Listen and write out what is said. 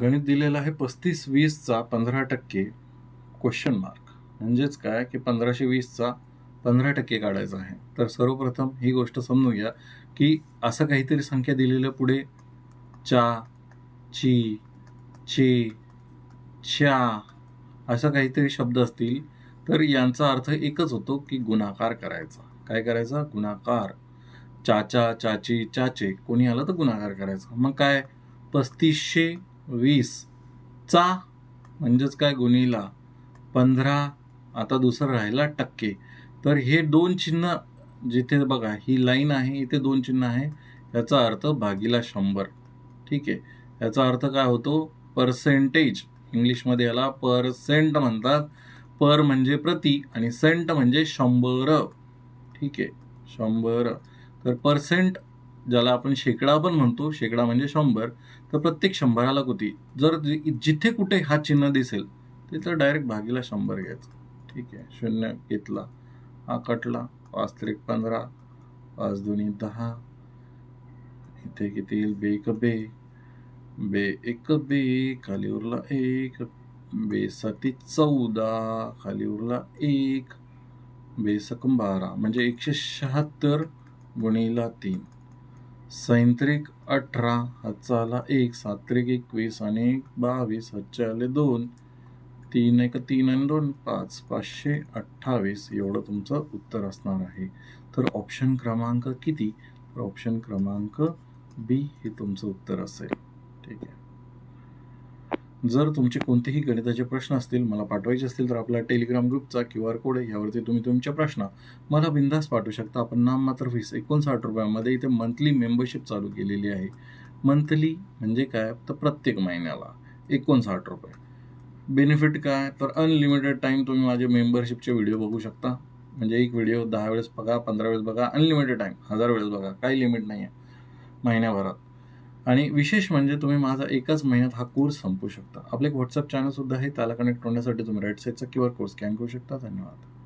गणित दिलेलं आहे पस्तीस वीसचा पंधरा टक्के क्वेश्चन मार्क म्हणजेच काय? की पंधराशे वीसचा पंधरा टक्के काढायचा आहे. तर सर्वप्रथम ही गोष्ट समजू घ्या की असं काहीतरी संख्या दिलेलं पुढे. चा ची चे च्या असं काहीतरी शब्द असतील. तर यांचा अर्थ एकच होतो की गुणाकार करायचा. काय करायचा? गुणाकार. चाचा चाची चाचे कोणी आलं तर गुणाकार करायचा. मग काय? पस्तीसशे वीस चा म्हणजेच काय गुणीला पंधरा आता दुसरं राहिला टक्के. तर हे दोन चिन्ह जिथे बघा ही लाईन आहे इथे दोन चिन्ह आहे याचा अर्थ भागीला शंभर. ठीक आहे? याचा अर्थ काय होतो? पर्सेंटेज इंग्लिशमध्ये याला पर्सेंट म्हणतात. पर म्हणजे प्रति आणि सेंट म्हणजे शंभर. ठीक आहे? शंभर. तर पर्सेंट ज्याला आपण शेकडा पण म्हणतो शेकडा म्हणजे शंभर तर प्रत्येक शंभराला कोटी जर जिथे कुठे हा चिन्ह दिसेल तिथं डायरेक्ट भागीला शंभर घ्यायचं. ठीक आहे? शून्य घेतला. हा कटला. पाच त्रिक पंधरा. पाच दोन्ही दहा. इथे किती येईल? बे एक बे. बे एक बे. खाली उरला एक. बे सती चौदा. खाली उरला एक. बेसक बारा म्हणजे एकशे शहात्तर गुणीला तीन. सैंत्रिक अठरा हातचा एक सात्रिक एकवीस आणि एक बावीस हातचे दोन तीन एक तीन आणि दोन पाच पाचशे अठ्ठावीस एवढं तुमचं उत्तर असणार आहे. तर ऑप्शन क्रमांक किती? तर ऑप्शन क्रमांक बी हे तुमचं उत्तर असेल. ठीक आहे. जर तुमचे कोणतेही गणिताचे प्रश्न असतील मला पाठवायचे असतील तर आपला टेलिग्राम ग्रुपचा क्यू आर कोड आहे. यावरती तुम्ही तुमचे प्रश्न मला बिंदास पाठवू शकता. आपण नाम मात्र फीस एकोणसाठ रुपयामध्ये इथे मंथली मेंबरशिप चालू केलेली आहे. मंथली म्हणजे काय? तर प्रत्येक महिन्याला एकोणसाठ रुपये. बेनिफिट काय? तर अनलिमिटेड टाईम तुम्ही माझे मेंबरशिपचे व्हिडिओ बघू शकता. म्हणजे एक व्हिडिओ दहा वेळेस बघा पंधरा वेळेस बघा अनलिमिटेड टाईम हजार वेळेस बघा. काही लिमिट नाही आहे महिन्याभरात. आणि विशेष म्हणजे तुम्ही माझा एकाच महिन्यात हा कोर्स संपू शकता. आपले एक व्हॉट्सअप चॅनल सुद्धा आहे त्याला कनेक्ट होण्यासाठी तुम्ही राईट साईडचा क्यू आर कोड स्कॅन करू शकता. धन्यवाद.